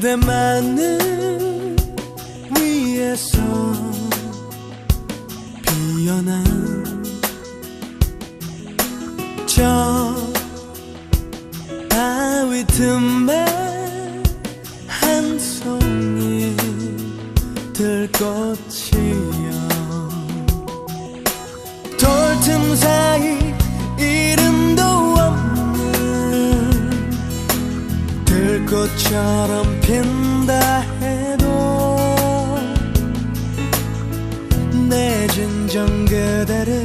그대만을 위해서 피어난 저 바위 틈에 한 송이 들꽃이여 돌 틈 사이 꽃처럼 핀다 해도 내 진정 그대를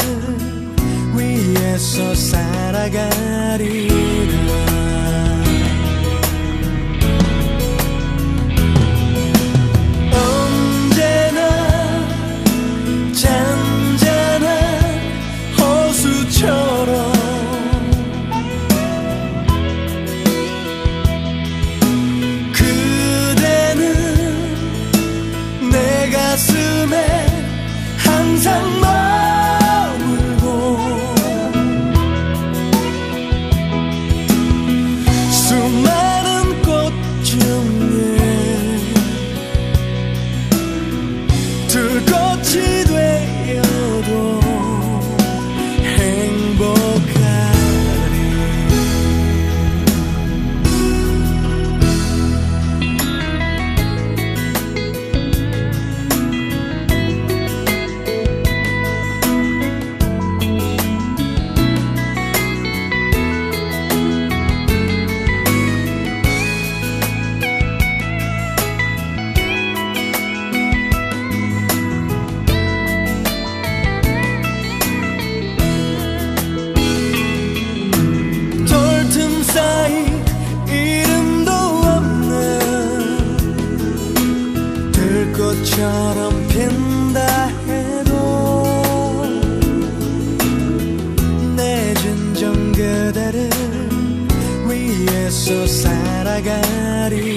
위해서 살아가리라 가슴에 항상 꽃처럼 핀다 해도 내 진정 그대를 위해서 살아가리